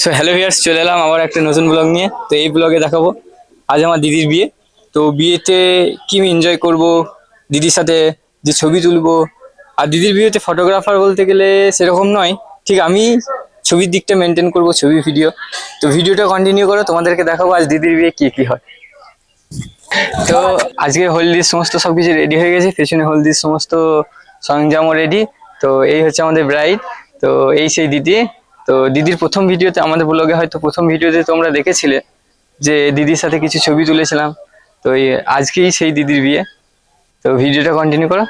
So hello viewers চলে এলাম আবার একটা নতুন ব্লগ নিয়ে। তো এই ব্লগে দেখাবো আজ আমার দিদির বিয়ে। তো বিয়েতে কি এনজয় করব, দিদির সাথে যে ছবি তুলবো। আর দিদির বিয়েতে ফটোগ্রাফার বলতে গেলে সেরকম নয়। ঠিক আমি ছবির দিকটা মেনটেন করব, ছবি ভিডিও তো ভিডিওটা কন্টিনিউ করো, তোমাদেরকে দেখাবো আজ দিদির বিয়ে কি কি হয়। তো আজকে হলদির সমস্ত সব কিছু রেডি হয়ে গেছে, পেছনে হলদির সমস্ত সরঞ্জামও রেডি তো এই হচ্ছে আমাদের ব্রাইড তো এই সেই দিদি। তো দিদির প্রথম ভিডিওতে, আমাদের ব্লগে হয়তো প্রথম ভিডিওতে তোমরা দেখেছিলে যে দিদির সাথে কিছু ছবি তুলেছিলাম। তো এই আজকেই সেই দিদির বিয়ে। তো ভিডিওটা কন্টিনিউ করো।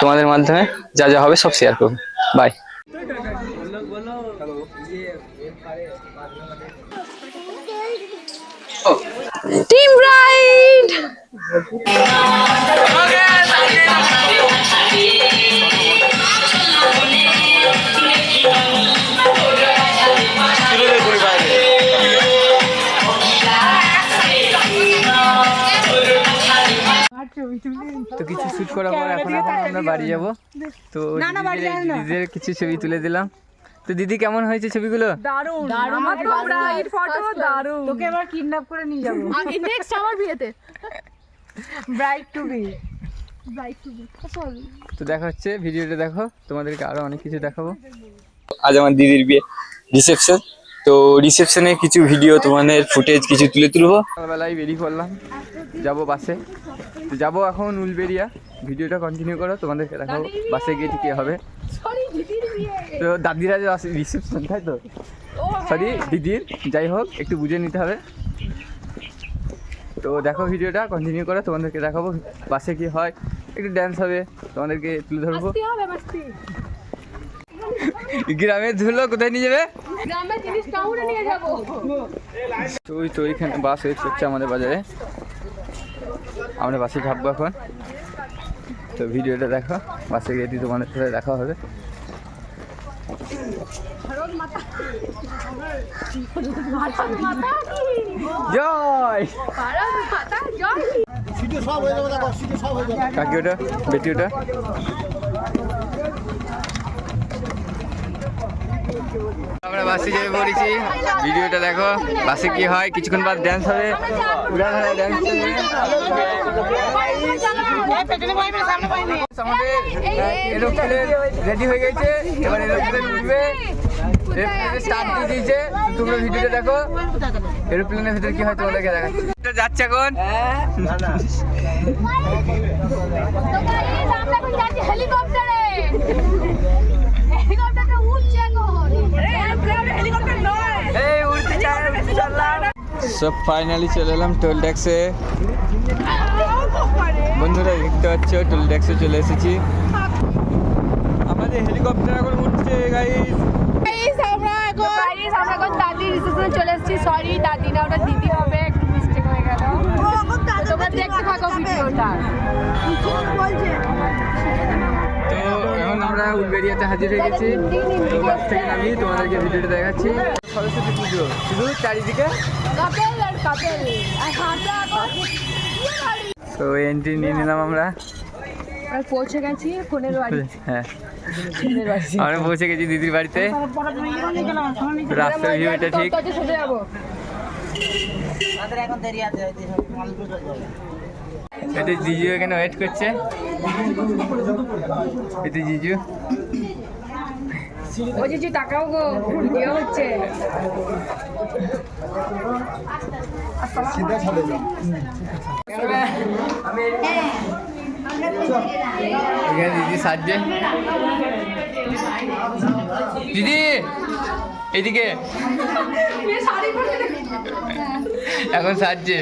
তোমাদের মাধ্যমে যা যা হবে সব শেয়ার করব। বাই টিম রাইড তো কিছু শুট করার পর এখন এখন আমরা বাড়ি যাব। তো দিদিদের- কিছু ছবি তুলে দিলাম। তো দিদি কেমন হয়েছে ছবিগুলো? দারুণ। আমার তো ব্রাইড ফটো দারুণ। তোকে এবার কিডন্যাপ করে নিয়ে যাব। নেক্সট আমার বিয়েতে। Bride to be bride to be তো দেখা হচ্ছে ভিডিওটা দেখো। তোমাদেরকে আরও অনেক কিছু দেখাবো। আজ আমার দিদির বিয়ে। রিসেপশন তো রিসেপশনে কিছু ভিডিও তোমাদের ফুটেজ কিছু তুলে তুলবো। সকালবেলায় বেরিয়ে পড়লাম। যাব বাসে তো যাব এখন উলবেরিয়া ভিডিওটা কন্টিনিউ করো তোমাদেরকে দেখাবো বাসে গিয়ে ঠিক হবে। সরি দিদির বিয়ে তো দাদিরা যে আসে রিসেপশন তাই তো? সরি দিদির। যাই হোক একটু বুঝে নিতে হবে। তো দেখো ভিডিওটা কন্টিনিউ করো তোমাদেরকে দেখাবো বাসে কি হয়। একটু ড্যান্স হবে তোমাদেরকে তুলে ধরবো। গ্রামের ধুলো কোথায় নিয়ে যাবে? গ্রামের জিনিস কাউরে নিয়ে যাব। তো ওই তো ওইখানে বাস ওয়েট করছে আমাদের বাজারে। আমরা বাসে চাপবো এখন। তো ভিডিওটা দেখো বাসে গিয়ে দিয়ে তোমাদের সাথে দেখা হবে। জয়! কাকি ওটা বেটি ওটা? আমরা বাসে যেয়ে পড়েছি। ভিডিওটা দেখো বাসে কি হয় কিছুক্ষণ বাদ ড্যান্স হবে। রেডি হয়ে গেছে এবার এরোপ্লেন উঠবে। স্টার্ট দিয়ে দিয়েছে। তোমরা ভিডিওটা দেখো। এরোপ্লেনের ভিতরে কি হয় তোমাদেরকে দেখাচ্ছি। এটা যাচ্ছে এখন হেলিকপ্টারে হেলিকপ্টারটা উঠছে এখন হেলিকপ্টার নয় এই উড়তে চাই সব ফাইনালি চলে এলাম টোল ট্যাক্সে বন্ধুরা দেখতে পাচ্ছ টোল ট্যাক্সে চলে এসেছি। আমাদের হেলিকপ্টার এখন উঠছে গাইস আমরা এখন দাদি রিসেপশনে চলে এসেছি। সরি দাদি না ওটা দিদি হবে একটু মিস্টেক হয়ে গেল। তো তোমরা দেখতে থাকো ভিডিওটা। তো এখন আমরা উলবেরিয়াতে হাজির হয়ে গেছি। তো বাস থেকে নামি তোমাদেরকে ভিডিওটা দেখাচ্ছি। সরস্বতী পুজো। শুধু চারিদিকে? তো এন্ট্রি নিয়ে নিলাম আমরা। পৌঁছে গেছি ফোনের বাড়ি। হ্যাঁ। আমরা পৌঁছে গেছি দিদির বাড়িতে। রাস্তার ভিউ এটা ঠিক। এটা জিজু এখানে ওয়েট করছে। এটা জিজু। ও জিজু তাকাও গো ভিডিও হচ্ছে। দিদি সাজছে। দিদি এদিকে। এখন সাজছে।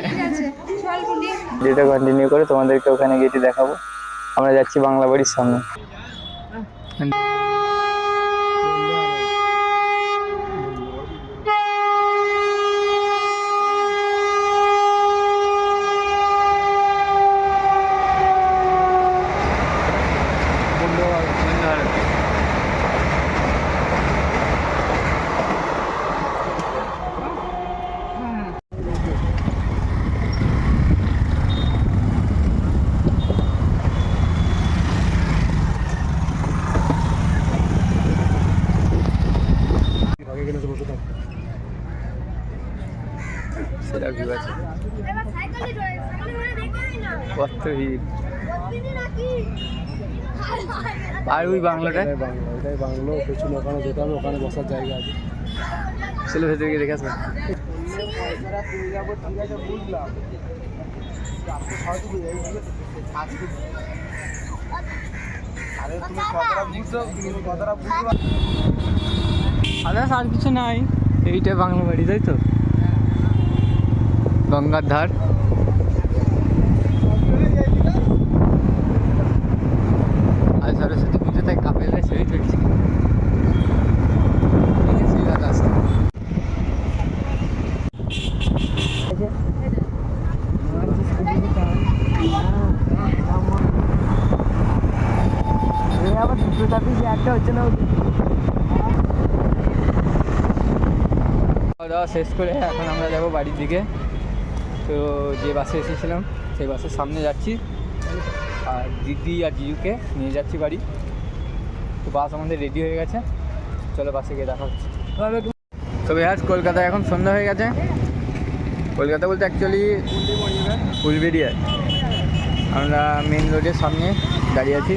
যেটা কন্টিনিউ করে তোমাদেরকে ওখানে গেটে দেখাবো। আমরা যাচ্ছি বাংলা বাড়ির সামনে। আর ওই বাংলাটা? বাংলো এটাই বাংলো পেছনে ওখানে যেতে হবে ওখানে বসার জায়গা আছে। ছেলে ভেতরে গিয়ে দেখে আসবে। আদার্স আর কিছু নাই এইটা বাংলা বাড়ি তাই তো? গঙ্গার ধার আর সরস্বতী পুজোতে কাপেলরা ছবি তুলছে এই যে শিলার রাস্তা একটা হচ্ছে না খাওয়া দাওয়া শেষ করে এখন আমরা যাব বাড়ির দিকে। তো যে বাসে এসেছিলাম, সেই বাসের সামনে যাচ্ছি। আর দিদি আর জিজুকে নিয়ে যাচ্ছি বাড়ি। তো বাস আমাদের রেডি হয়ে গেছে। চলো বাসে গিয়ে দেখা হচ্ছে। তবে আজ কলকাতায় এখন সন্ধ্যা হয়ে গেছে। কলকাতা বলতে অ্যাকচুয়ালি উলবেড়িয়ায় আমরা মেন রোডের সামনে দাঁড়িয়ে আছি।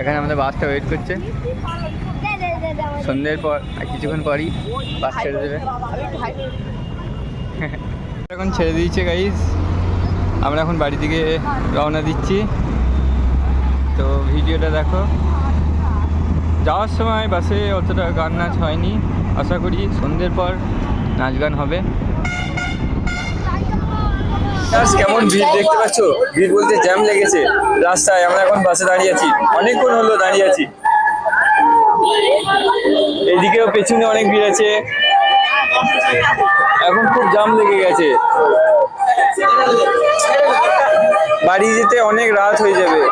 এখানে আমাদের বাসটা ওয়েট করছে। সন্ধ্যের পর কিছুক্ষণ পরই বাস ছেড়ে দেবে। এখন ছেড়ে দিয়েছে গাইজ আমরা এখন বাড়ি থেকে রওনা দিচ্ছি। তো ভিডিওটা দেখো। যাওয়ার সময় বাসে অতটা গান নাচ হয়নি। আশা করি সন্ধ্যের পর নাচ গান হবে। কেমন ভিড় দেখতে পাচ্ছ? ভিড় বলতে জ্যাম লেগেছে। রাস্তায় আমরা এখন বাসে দাঁড়িয়ে আছি। অনেকক্ষণ হলো দাঁড়িয়ে আছি। এদিকেও পেছনে অনেক ভিড় আছে। এখন খুব জ্যাম লেগে গেছে। বাড়ি যেতে অনেক রাত হয়ে যাবে।